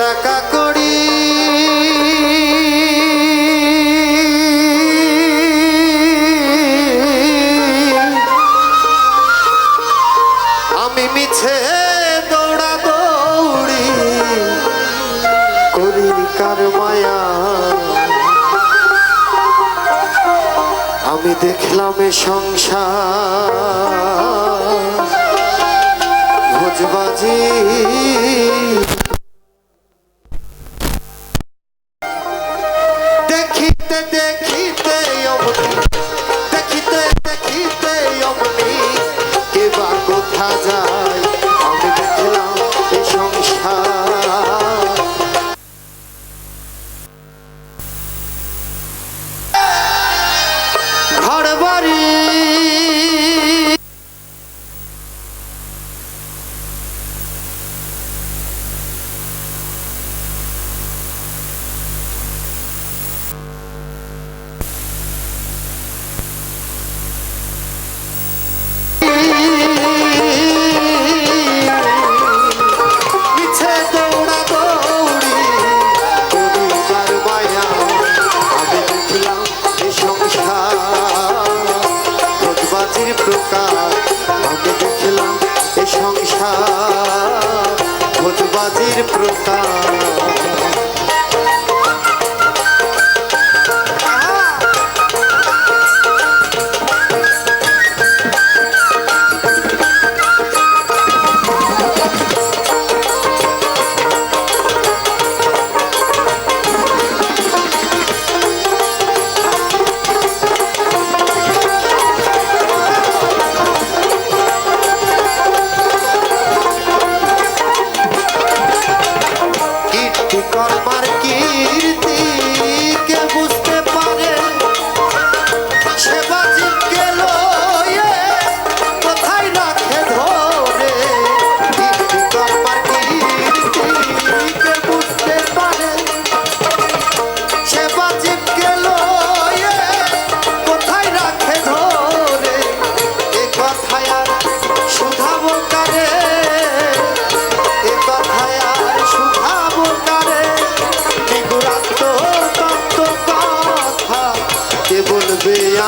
টাকা করি। আমি মিছে দৌড়া দৌড়ি করি কার মায়া। আমি দেখলাম সংসার ভোজবাজি প্রকার সংসার ভোজবাজির প্রকার।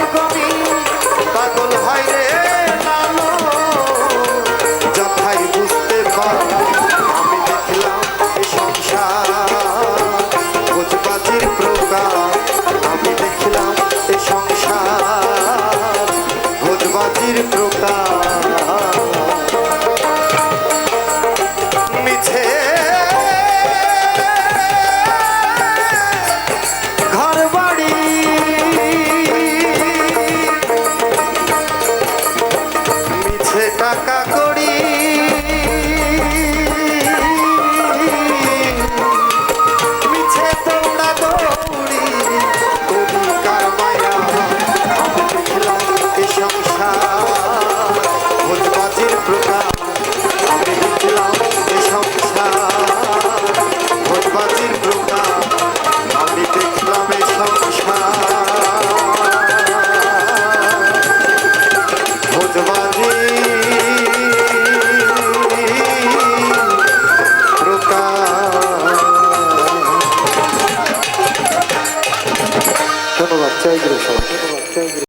날 ধন্যবাদ চাই গেলে সবাই